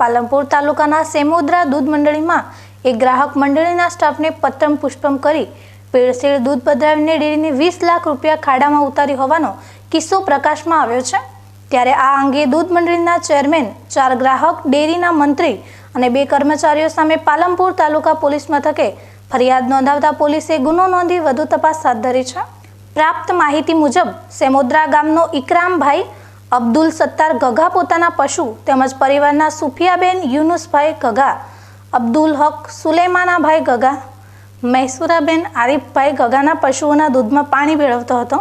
પાલનપુર તાલુકાના સેમોદરા દૂધ મંડળીમાં એક ગ્રાહક મંડળીના સ્ટાફને પત્રમ પુષ્પમ કરી ભેળસેળ દૂધ પધરાવીને ડેરીને વીસ લાખ રૂપિયા ખાડામાં ઉતારી હોવાનો કિસ્સો પ્રકાશમાં આવ્યો છે. ત્યારે આ અંગે દૂધ મંડળીના ચેરમેન, ચાર ગ્રાહક, ડેરીના મંત્રી અને બે કર્મચારીઓ સામે પાલનપુર તાલુકા પોલીસ મથકે ફરિયાદ નોંધાવતા પોલીસે ગુનો નોંધી વધુ તપાસ હાથ ધરી છે. પ્રાપ્ત માહિતી મુજબ, સેમોદરા ગામનો ઇકરામભાઈ અબ્દુલ સત્તાર ગગા પોતાના પશુ તેમજ પરિવારના સુફિયાબેન યુનુસભાઈ ગગા અબ્દુલ હક સુલેમાનાભાઈ ગગા મૈસુરાબેન આરીફભાઈ ગગાના પશુઓના દૂધમાં પાણી ભેળવતો હતો,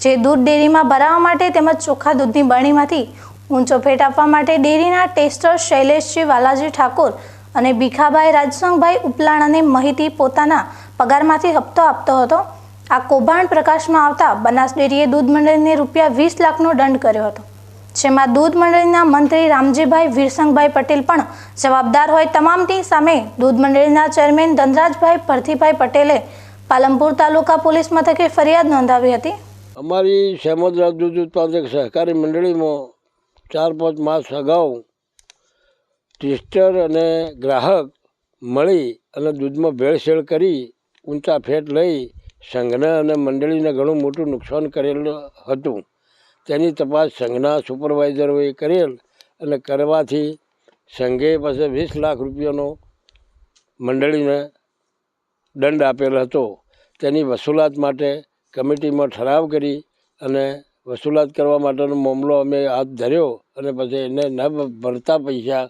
જે દૂધ ડેરીમાં ભરાવવા માટે તેમજ ચોખ્ખા દૂધની બરણીમાંથી ઊંચો ફેટ આપવા માટે ડેરીના ટેસ્ટર શૈલેષજી વાલાજી ઠાકોર અને ભીખાભાઈ રાજસંગભાઈ ઉપલાણાને માહિતી પોતાના પગારમાંથી હપ્તો આપતો હતો. આ કૌભાંડ પ્રકાશમાં આવતા બનાસ ડેરીએ દૂધ મંડળીને રૂપિયા વીસ લાખનો દંડ કર્યો હતો. જેમાં દૂધ મંડળીના મંત્રી રામજીભાઈ વીરસંગભાઈ પટેલ પણ જવાબદાર હોય તમામની સામે દૂધ મંડળીના ચેરમેન ધનરાજભાઈ ભરતીભાઈ પટેલે પાલનપુર તાલુકા પોલીસ મથકે ફરિયાદ નોંધાવી હતી. અમારી સેમોદરા દૂધ ઉત્પાદક સહકારી મંડળીમાં ચાર પાંચ માસ અગાઉ ટેસ્ટર અને ગ્રાહક મળી અને દૂધમાં ભેળસેળ કરી ઊંચા ફેટ લઈ સંઘને અને મંડળીને ઘણું મોટું નુકસાન કરેલું હતું. તેની તપાસ સંઘના સુપરવાઇઝરોએ કરેલ અને કરવાથી સંઘે પાસે વીસ લાખ રૂપિયાનો મંડળીને દંડ આપેલ હતો. તેની વસૂલાત માટે કમિટીમાં ઠરાવ કરી અને વસૂલાત કરવા માટેનો મામલો અમે હાથ ધર્યો અને પછી એને ન ભરતા પૈસા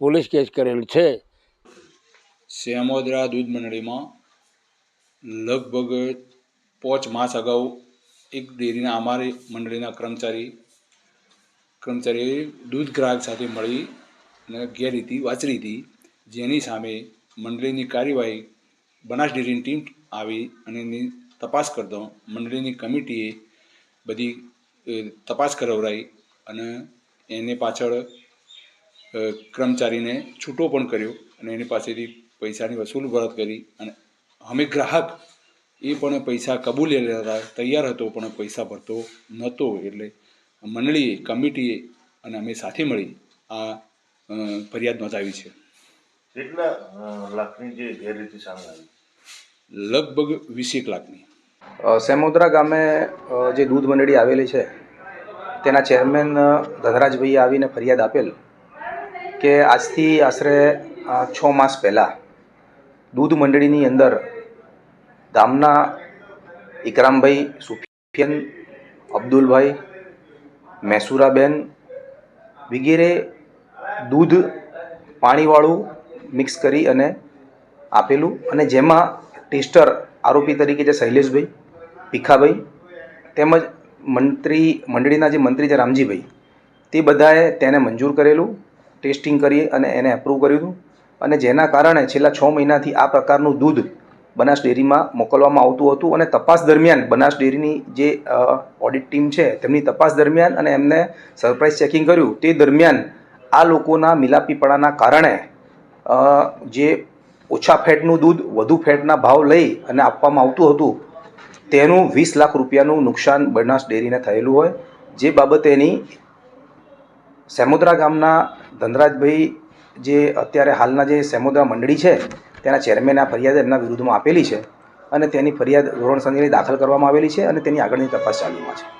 પોલીસ કેસ કરેલ છે. શ્યામોદરા દૂધ મંડળીમાં લગભગ પાંચ માસ અગાઉ એક ડેરીના અમારી મંડળીના કર્મચારી, કર્મચારીએ દૂધ ગ્રાહક સાથે મળી અને ગેરરીતિ વાંચરી હતી જેની સામે મંડળીની કાર્યવાહી બનાસ ડેરીની ટીમ આવી અને એની તપાસ કરતો મંડળીની કમિટીએ બધી તપાસ કરાવરાઈ અને એને પાછળ કર્મચારીને છૂટો પણ કર્યો અને એની પાસેથી પૈસાની વસૂલ ભરત કરી અને અમે ગ્રાહક એ પણ પૈસા કબૂલી લેતા તૈયાર હતો પણ પૈસા ભરતો નહોતો. એટલે મંડળીએ કમિટીએ અને અમે સાથે મળી આ ફરિયાદ નોંધાવી છે. કેટલા લાખની જે ગેરરીતિ સામે આવી? લગભગ વીસેક લાખની. સેમોદરા ગામે જે દૂધ મંડળી આવેલી છે તેના ચેરમેન ધનરાજભાઈએ આવીને ફરિયાદ આપેલ કે આજથી આશરે છ માસ પહેલાં દૂધ મંડળીની અંદર ગામના ઇકરામભાઈ સુફિયન, અબ્દુલભાઈ મૈસુરાબેન વગેરે દૂધ, પાણીવાળું મિક્સ કરી અને આપેલું અને જેમાં ટેસ્ટર આરોપી તરીકે જે શૈલેષભાઈ, ભીખાભાઈ તેમજ મંત્રી, મંડળીના જે મંત્રી છે રામજીભાઈ, તે બધાએ તેને મંજૂર કરેલું, ટેસ્ટિંગ કરી અને એને એપ્રૂવ કર્યું હતું. અને જેના કારણે છેલ્લા છ મહિનાથી આ પ્રકારનું દૂધ બનાસ ડેરીમાં મોકલવામાં આવતું હતું અને તપાસ દરમિયાન બનાસ ડેરીની જે ઓડિટ ટીમ છે, તેમની તપાસ દરમિયાન અને એમને સરપ્રાઇઝ ચેકિંગ કર્યું. તે દરમિયાન આ લોકોના મિલાપીપણાના કારણે જે ઓછા ફેટનું દૂધ, વધુ ફેટના ભાવ લઈ અને આપવામાં આવતું હતું, તેનું વીસ લાખ રૂપિયાનું નુકસાન બનાસ ડેરીને થયેલું હોય. જે બાબતેની સેમોદરા ગામના ધનરાજભાઈ જે અત્યારે હાલના જે સેમોદરા મંડળી છે તેના ચેરમેન આ ફરિયાદ એમના વિરુદ્ધમાં આપેલી છે અને તેની ફરિયાદ ધોરણસરની દાખલ કરવામાં આવેલી છે અને તેની આગળની તપાસ ચાલુમાં છે.